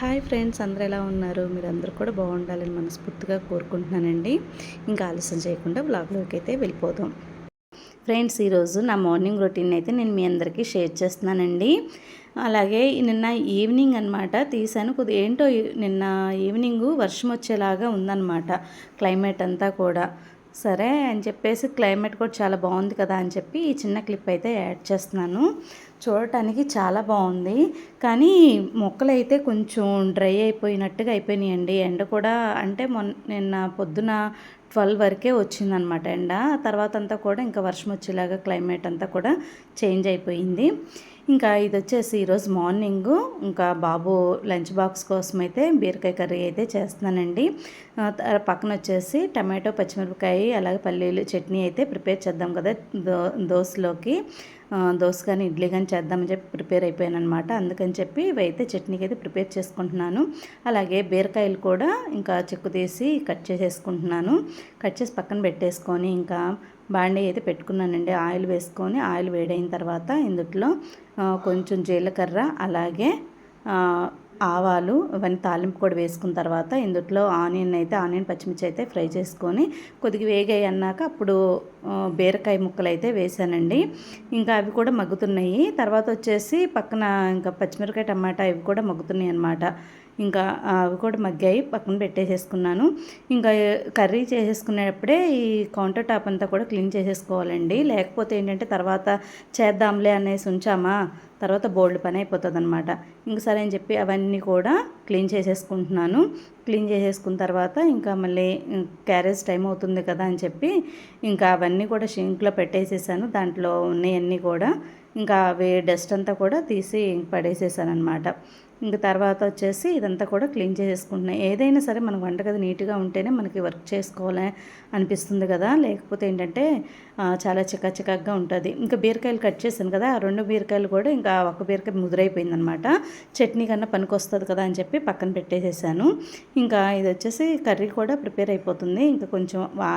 Hi friends అందరూ ఎలా ఉన్నారు? మీరు అందరూ కూడా బాగుండాలని మనస్ఫూర్తిగా కోరుకుంటున్నానండి. ఇంకా ఆలస్యం చేయకుండా బ్లాగ్లోకి అయితే వెళ్ళిపోదాం. ఫ్రెండ్స్ ఈరోజు నా మార్నింగ్ రొటీన్ అయితే నేను మీ అందరికీ షేర్ చేస్తున్నానండి. అలాగే నిన్న ఈవినింగ్ అనమాట తీసాను కొద్ది ఏంటో నిన్న ఈవినింగ్ వర్షం వచ్చేలాగా ఉందన్నమాట. క్లైమేట్ అంతా కూడా. సరే అని చెప్పేసి క్లైమేట్ కూడా చాలా బాగుంది కదా అని చెప్పి ఈ చిన్న క్లిప్ అయితే యాడ్ చేస్తున్నాను. చూడటానికి చాలా బాగుంది. కానీ మొక్కలు అయితే కొంచెం డ్రై అయిపోయినట్టుగా అయిపోయినాయండి. ఎండ కూడా అంటే మొన్న నిన్న పొద్దున ట్వెల్వ్ వరకే వచ్చిందనమాట ఎండ. తర్వాత అంతా కూడా ఇంకా వర్షం వచ్చేలాగా క్లైమేట్ అంతా కూడా చేంజ్ అయిపోయింది. ఇంకా ఇది వచ్చేసి ఈరోజు మార్నింగ్. ఇంకా బాబు లంచ్ బాక్స్ కోసం అయితే బీరకాయ కర్రీ అయితే చేస్తున్నానండి. పక్కన వచ్చేసి టమాటో పచ్చిమిరపకాయ అలాగే పల్లీలు చట్నీ అయితే ప్రిపేర్ చేద్దాం కదా దో దోశలోకి. దోశ కానీ ఇడ్లీ కానీ చేద్దామని చెప్పి ప్రిపేర్ అయిపోయాను అనమాట అందుకని చెప్పి అయితే చట్నీకి అయితే ప్రిపేర్ చేసుకుంటున్నాను. అలాగే బీరకాయలు కూడా ఇంకా చెక్కు తీసి కట్ చేసేసుకుంటున్నాను. కట్ చేసి పక్కన పెట్టేసుకొని ఇంకా బాండీ అయితే పెట్టుకున్నానండి. ఆయిల్ వేసుకొని ఆయిల్ వేడైన తర్వాత ఇందులో కొంచెం జీలకర్ర అలాగే ఆవాలు ఇవన్నీ తాలింపు కూడా వేసుకున్న తర్వాత ఇందులో ఆనియన్ అయితే ఆనియన్ పచ్చిమిర్చి అయితే ఫ్రై చేసుకొని కొద్దిగా వేగాయి అన్నాక అప్పుడు బీరకాయ ముక్కలు అయితే వేసానండి. ఇంకా అవి కూడా మగ్గుతున్నాయి. తర్వాత వచ్చేసి పక్కన ఇంకా పచ్చిమిరకాయ టమాటా ఇవి కూడా మగ్గుతున్నాయి అన్నమాట. ఇంకా అవి కూడా మగ్గాయి పక్కన పెట్టేసేసుకున్నాను. ఇంకా కర్రీ చేసేసుకునేటప్పుడే ఈ కౌంటర్ టాప్ అంతా కూడా క్లీన్ చేసేసుకోవాలండి. లేకపోతే ఏంటంటే తర్వాత చేద్దాంలే అనేసి ఉంచామా? తర్వాత బోల్డ్ పని అయిపోతుంది అనమాట ఇంక సరే అని చెప్పి అవన్నీ కూడా క్లీన్ చేసేసుకుంటున్నాను. క్లీన్ చేసేసుకున్న తర్వాత ఇంకా మళ్ళీ క్యారేజ్ టైం అవుతుంది కదా అని చెప్పి ఇంకా అవన్నీ కూడా షింక్లో పెట్టేసేసాను. దాంట్లో ఉన్నాయన్నీ కూడా ఇంకా అవి డస్ట్ అంతా కూడా తీసి పడేసేసాను అనమాట ఇంక తర్వాత వచ్చేసి ఇదంతా కూడా క్లీన్ చేసేసుకుంటున్నాయి ఏదైనా సరే మన వంటగది నీట్గా ఉంటేనే మనకి వర్క్ చేసుకోవాలి అనిపిస్తుంది కదా. లేకపోతే ఏంటంటే చాలా చికాచికాగా ఉంటుంది. ఇంకా బీరకాయలు కట్ చేశాను కదా. ఆ రెండు బీరకాయలు కూడా ఇంకా ఒక బీరకాయ ముదురైపోయిందనమాట. చట్నీ కన్నా పనికి వస్తుంది కదా అని చెప్పి పక్కన పెట్టేసేసాను. ఇంకా ఇది వచ్చేసి కర్రీ కూడా ప్రిపేర్ అయిపోతుంది. ఇంకా కొంచెం వా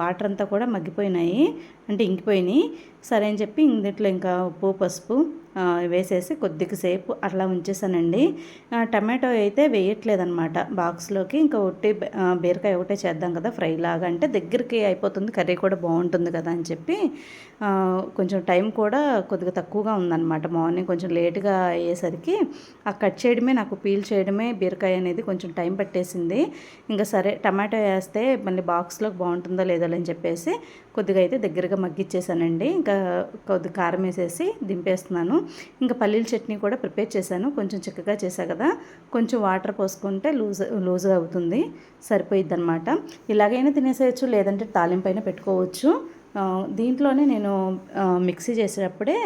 వాటర్ అంతా కూడా మగ్గిపోయినాయి. అంటే ఇంకిపోయినాయి. సరే అని చెప్పి ఇందులో ఇంకా ఉప్పు పసుపు వేసేసి కొద్దిగా సేపు అట్లా ఉంచేసానండి. టమాటో అయితే వేయట్లేదనమాట బాక్స్లోకి ఇంకా ఒట్టి బీరకాయ ఒకటే చేద్దాం కదా ఫ్రై లాగా. అంటే దగ్గరికి అయిపోతుంది కర్రీ కూడా బాగుంటుంది కదా అని చెప్పి కొంచెం టైం కూడా కొద్దిగా తక్కువగా ఉందన్నమాట. మార్నింగ్ కొంచెం లేట్గా అయ్యేసరికి ఆ కట్ చేయడమే నాకు పీల్ చేయడమే బీరకాయ అనేది కొంచెం టైం పట్టేసింది. ఇంకా సరే టమాటో వేస్తే మళ్ళీ బాక్స్లోకి బాగుంటుందో లేదో అని చెప్పేసి కొద్దిగా అయితే దగ్గరగా మగ్గిచ్చేసానండి. ఇంకా కొద్దిగా కారం వేసేసి దింపేస్తున్నాను. ఇంకా పల్లీల చట్నీ కూడా ప్రిపేర్ చేశాను. కొంచెం చిక్కగా చేశా కదా. కొంచెం వాటర్ పోసుకుంటే లూజ్ లూజ్గా అవుతుంది. సరిపోయిద్ది అనమాట ఇలాగైనా తినేసేయచ్చు లేదంటే తాలింపైన పెట్టుకోవచ్చు. దీంట్లోనే నేను మిక్సీ చేసేటప్పుడే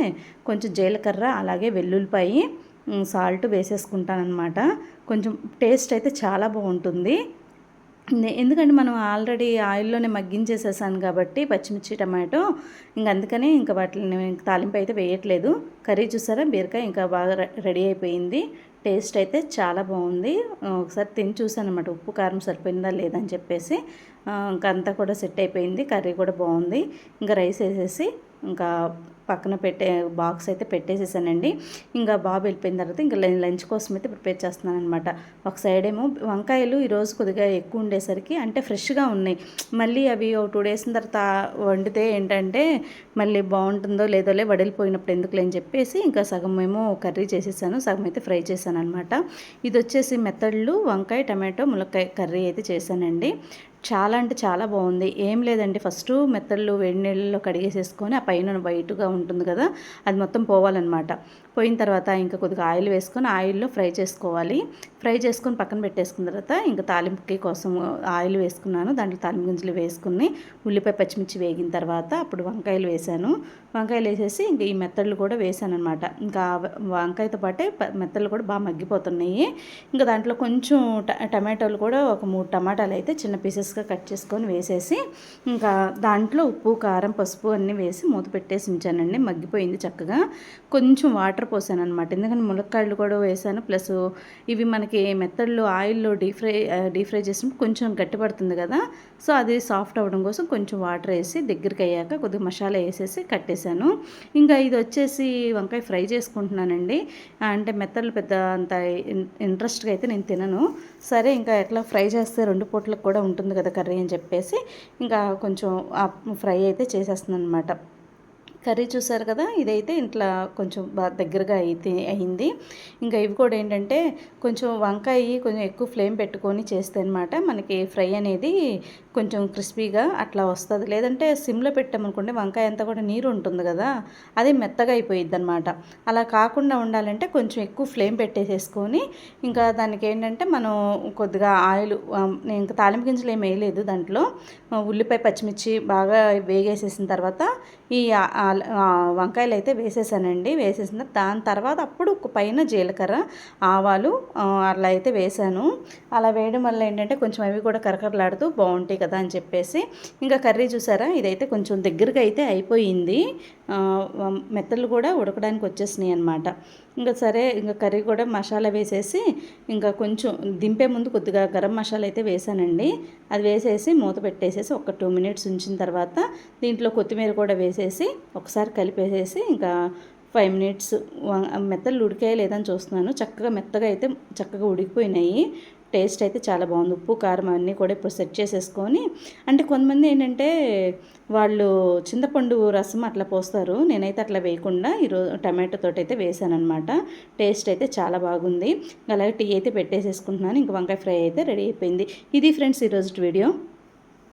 కొంచెం జీలకర్ర అలాగే వెల్లుల్లిపాయి సాల్ట్ వేసేసుకుంటానమాట కొంచెం టేస్ట్ అయితే చాలా బాగుంటుంది. ఎందుకంటే మనం ఆల్రెడీ ఆయిల్లోనే మగ్గించేసేసాను కాబట్టి పచ్చిమిర్చి టమాటో ఇంక అందుకని ఇంకా వాటిని తాలింపు అయితే వేయట్లేదు. కర్రీ చూసారా? బీరకాయ ఇంకా బాగా రెడీ అయిపోయింది. టేస్ట్ అయితే చాలా బాగుంది. ఒకసారి తిని చూసాను అనమాట ఉప్పు కారం సరిపోయిందా లేదా అని చెప్పేసి. ఇంకా అంతా కూడా సెట్ అయిపోయింది. కర్రీ కూడా బాగుంది. ఇంకా రైస్ వేసేసి ఇంకా పక్కన పెట్టే బాక్స్ అయితే పెట్టేసేసానండి. ఇంకా బాబు వెళ్ళిపోయిన తర్వాత ఇంకా లంచ్ కోసం అయితే ప్రిపేర్ చేస్తున్నాను అనమాట ఒక సైడ్ ఏమో వంకాయలు ఈరోజు కొద్దిగా ఎక్కువ ఉండేసరికి అంటే ఫ్రెష్గా ఉన్నాయి. మళ్ళీ అవి ఒక టూ డేస్ తర్వాత వండితే ఏంటంటే మళ్ళీ బాగుంటుందో లేదోలే వడిలిపోయినప్పుడు ఎందుకులే అని చెప్పేసి ఇంకా సగం ఏమో కర్రీ చేసేసాను. సగం అయితే ఫ్రై చేశాను అనమాట ఇది వచ్చేసి మెత్తడ్లు వంకాయ టమాటో ములక్కాయ కర్రీ అయితే చేశానండి. చాలా అంటే చాలా బాగుంది. ఏం లేదండి. ఫస్ట్ మెత్తళ్ళు వేడి నీళ్ళలో కడిగేసేసుకొని ఆ పైన వైట్గా ఉంటుంది కదా అది మొత్తం పోవాలన్నమాట. పోయిన తర్వాత ఇంకా కొద్దిగా ఆయిల్ వేసుకొని ఆయిల్లో ఫ్రై చేసుకోవాలి. ఫ్రై చేసుకొని పక్కన పెట్టేసుకున్న తర్వాత ఇంకా తాలింపుకి కోసం ఆయిల్ వేసుకున్నాను. దాంట్లో తాలింపు గింజలు వేసుకుని ఉల్లిపాయ పచ్చిమిర్చి వేగిన తర్వాత అప్పుడు వంకాయలు వేసాను వంకాయలు వేసేసి ఇంకా ఈ మెత్తళ్ళు కూడా వేసాను అనమాట ఇంకా వంకాయతో పాటే ప- మెత్తళ్ళు కూడా బాగా మగ్గిపోతున్నాయి. ఇంకా దాంట్లో కొంచెం ట- టమాటోలు కూడా ఒక మూడు టమాటాలు అయితే చిన్న పీసెస్గా కట్ చేసుకొని వేసేసి ఇంకా దాంట్లో ఉప్పు కారం పసుపు అన్నీ వేసి మూత పెట్టేసి ఉంచానండి. మగ్గిపోయింది చక్కగా. కొంచెం వాటర్ పోసాను అనమాట ఎందుకంటే ములక్కాడలు కూడా వేసాను ప్లస్ ఇవి మనకి మెత్తళ్ళు ఆయిల్లో డీప్ ఫ్రై డీప్ ఫ్రై చేసినప్పుడు కొంచెం గట్టిపడుతుంది కదా. సో అది సాఫ్ట్ అవ్వడం కోసం కొంచెం వాటర్ వేసి దగ్గరికి అయ్యాక కొద్దిగా మసాలా వేసేసి కట్టేశాను. ఇంకా ఇది వచ్చేసి వంకాయ ఫ్రై చేసుకుంటున్నానండి. అంటే మెత్తడ్లు పెద్ద అంత ఇంట్రెస్ట్గా అయితే నేను తినను. సరే ఇంకా ఎట్లా ఫ్రై చేస్తే రెండు పూటలకు కూడా ఉంటుంది కదా కర్రీ అని చెప్పేసి ఇంకా కొంచెం ఫ్రై అయితే చేసేస్తున్నాను అనమాట కర్రీ చూసారు కదా? ఇదైతే ఇంట్లో కొంచెం బాగా దగ్గరగా అయితే అయింది. ఇంకా ఇవి కూడా ఏంటంటే కొంచెం వంకాయ కొంచెం ఎక్కువ ఫ్లేమ్ పెట్టుకొని చేస్తే అనమాట మనకి ఫ్రై అనేది కొంచెం క్రిస్పీగా అట్లా వస్తుంది. లేదంటే సిమ్లో పెట్టామనుకోండి వంకాయ అంతా కూడా నీరు ఉంటుంది కదా? అది మెత్తగా అయిపోయిద్ది అనమాట అలా కాకుండా ఉండాలంటే కొంచెం ఎక్కువ ఫ్లేమ్ పెట్టేసేసుకొని ఇంకా దానికి ఏంటంటే మనం కొద్దిగా ఆయిల్ నేను ఇంకా తాలింపు గింజలు ఏమి వేయలేదు దాంట్లో. ఉల్లిపాయ పచ్చిమిర్చి బాగా వేగేసేసిన తర్వాత ఈ వంకాయలు అయితే వేసేసానండి. వేసేసిన దాని తర్వాత అప్పుడు పైన జీలకర్ర ఆవాలు అలా అయితే వేసాను. అలా వేయడం వల్ల ఏంటంటే కొంచెం అవి కూడా కరకరలాడుతూ బాగుంటాయి కదా అని చెప్పేసి. ఇంకా కర్రీ చూసారా? ఇదైతే కొంచెం దగ్గరగా అయితే అయిపోయింది. మెత్తలు కూడా ఉడకడానికి వచ్చేసినాయి అనమాట ఇంకా సరే ఇంకా కర్రీ కూడా మసాలా వేసేసి ఇంకా కొంచెం దింపే ముందు కొద్దిగా గరం మసాలా అయితే వేసానండి. అది వేసేసి మూత పెట్టేసేసి ఒక టూ మినిట్స్ ఉంచిన తర్వాత దీంట్లో కొత్తిమీర కూడా వేసేసి ఒకసారి కలిపేసేసి ఇంకా ఫైవ్ మినిట్స్ మెత్తలు ఉడికాయ లేదని చూస్తున్నాను. చక్కగా మెత్తగా అయితే చక్కగా ఉడికిపోయినాయి. టేస్ట్ అయితే చాలా బాగుంది. ఉప్పు కారం అన్నీ కూడా ఇప్పుడు సెట్ చేసేసుకొని అంటే కొంతమంది ఏంటంటే వాళ్ళు చింతపండు రసం అట్లా పోస్తారు. నేనైతే అట్లా వేయకుండా ఈరోజు టమాటో అయితే వేసాను టేస్ట్ అయితే చాలా బాగుంది. అలాగే టీ అయితే పెట్టేసేసుకుంటున్నాను. ఇంక వంకాయ ఫ్రై అయితే రెడీ అయిపోయింది. ఇది ఫ్రెండ్స్ ఈరోజు వీడియో.